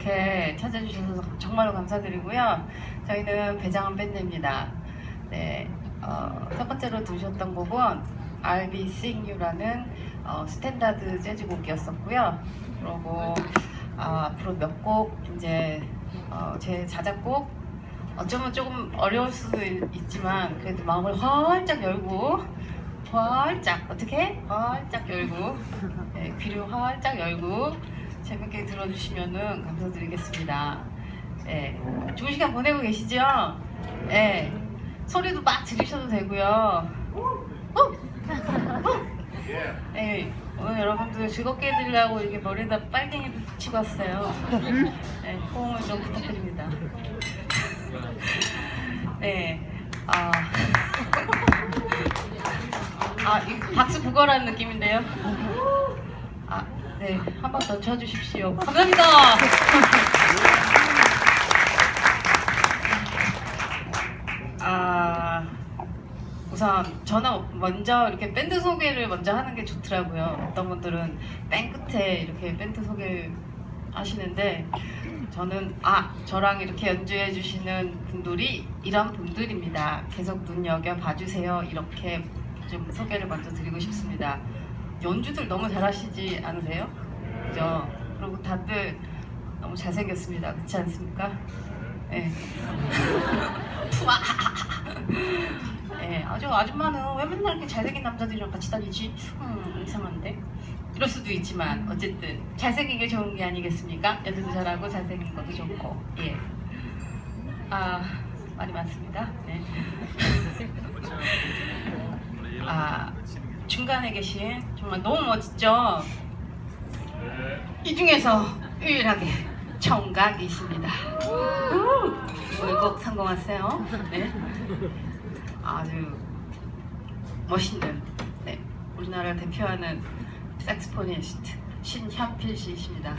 이렇게 찾아주셔서 정말로 감사드리고요. 저희는 배장한 밴드입니다. 네, 어, 첫 번째로 들으셨던 곡은 I'll Be Seeing You라는 어, 스탠다드 재즈 곡이었었고요. 그리고 아, 앞으로 몇 곡 이제 어, 제 자작곡 어쩌면 조금 어려울 수도 있- 있지만 그래도 마음을 활짝 열고 활짝 어떻게 활짝 열고 네, 귀를 활짝 열고 재밌게 들어주시면은 감사드리겠습니다. 네, 좋은 시간 보내고 계시죠? 네, 소리도 막 지르셔도 되고요. 네, 오늘 여러분들 즐겁게 해드리려고 이렇게 머리에다 빨갱이도 붙이고 왔어요. 네, 호응을 좀 부탁드립니다. 네. 아. 아, 이 박수 부거라는 느낌인데요. 아, 네. 한 번 더 쳐주십시오. 감사합니다. 아, 우선 저는 먼저 이렇게 밴드 소개를 먼저 하는 게 좋더라고요. 어떤 분들은 맨 끝에 이렇게 밴드 소개를 하시는데 저는 아 저랑 이렇게 연주해 주시는 분들이 이런 분들입니다. 계속 눈여겨 봐주세요. 이렇게 좀 소개를 먼저 드리고 싶습니다. 연주들 너무 잘하시지 않으세요? 그죠? 그리고 다들 너무 잘생겼습니다. 그렇지 않습니까? 네. 푸아. 네, 아주 아줌마는 왜 맨날 이렇게 잘생긴 남자들이랑 같이 다니지? 음, 이상한데. 이럴 수도 있지만 어쨌든 잘생긴 게 좋은 게 아니겠습니까? 연주도 잘하고 잘생긴 것도 좋고 예. 아 말이 많습니다. 네. 아 중간에 계신 정말 너무 멋지죠? 이 중에서 유일하게 청각이십니다. 우! 오늘 꼭 성공하세요. 네. 아주 멋있는 네. 우리나라를 대표하는 색스포니스트 신현필 씨이십니다.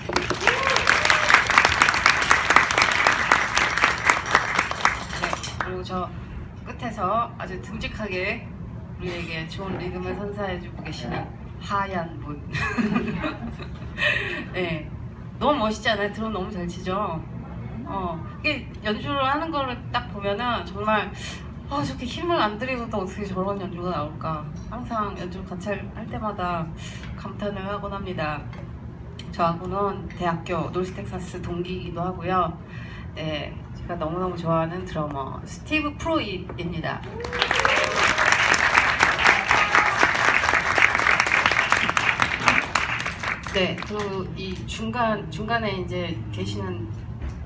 네, 그리고 저 끝에서 아주 듬직하게 우리에게 좋은 리듬을 선사해주고 계시는 하얀 분. 네, 너무 멋있잖아요. 드럼 너무 잘 치죠. 어, 이게 연주를 하는 거를 딱 보면은 정말 아 저렇게 힘을 안 들이고도 어떻게 저런 연주가 나올까? 항상 연주를 같이 할, 할 때마다 감탄을 하곤 합니다. 저하고는 대학교 노스텍사스 동기이기도 하고요. 네. 제가 너무너무 좋아하는 드러머 스티브 프로이입니다 네 그리고 이 중간 중간에 이제 계시는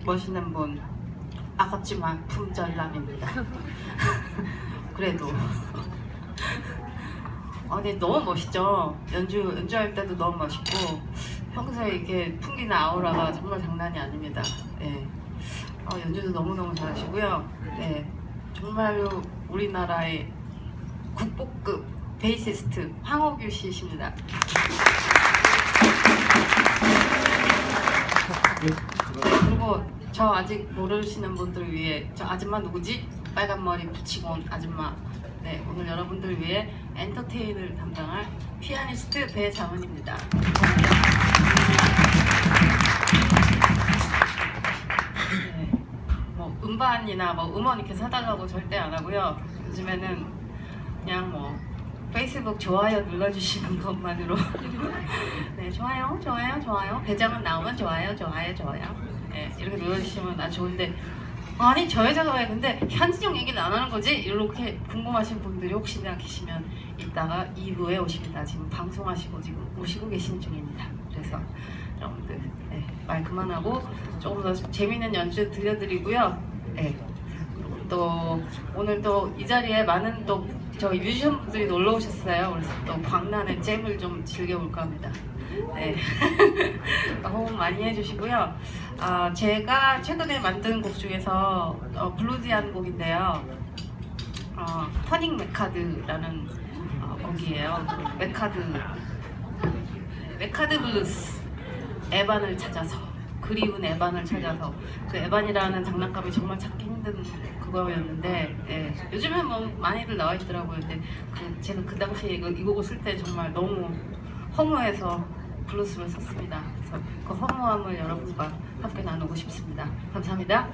멋있는 분 아깝지만 품절남입니다. 그래도 아 근데 너무 멋있죠. 연주 연주할 때도 너무 멋있고 평소에 이렇게 풍기는 아우라가 정말 장난이 아닙니다. 네. 어, 연주도 너무 너무 잘하시고요. 네. 정말로 우리나라의 국보급 베이시스트 황호규 씨이십니다. 네, 그리고 저 아직 모르시는 분들을 위해 저 아줌마 누구지? 빨간 머리 붙이고 온 아줌마. 네, 오늘 여러분들을 위해 엔터테인을 담당할 피아니스트 배장은입니다. 네, 뭐 음반이나 뭐 음원 이렇게 사달라고 절대 안 하고요. 요즘에는 그냥 뭐 페이스북 좋아요 눌러주시는 것만으로. 네 좋아요 좋아요 좋아요. 배장은 나오면 좋아요 좋아요 좋아요. 네, 이렇게 눌러주시면 아주 좋은데. 아니 저 여자가 왜 근데 현진영 얘기는 안 하는 거지? 이렇게 궁금하신 분들이 혹시나 계시면 이따가 2부에 오십니다. 지금 방송하시고 지금 오시고 계신 중입니다. 그래서 여러분들 네, 말 그만하고 조금 더 재미있는 연주 들려드리고요. 네. 또 오늘 또 이 자리에 많은 또 저희 뮤지션 분들이 놀러 오셨어요. 그래서 또 광란의 잼을 좀 즐겨볼까 합니다. 네. 호응 많이 해주시고요. 아, 제가 최근에 만든 곡 중에서 어, 블루지한 곡인데요. 어, 터닝 메카드라는 어, 곡이에요. 그 메카드, 네, 메카드 블루스. 에반을 찾아서 그리운 에반을 찾아서 그 에반이라는 장난감이 정말 찾기 힘든 그거 그거였는데 예, 요즘엔 뭐 많이들 나와 있더라고요. 근데 그 제가 그 당시에 이거, 이 곡을 쓸때 정말 너무 허무해서 블루스를 썼습니다. 그래서 그 허무함을 여러분과 함께 나누고 싶습니다. 감사합니다.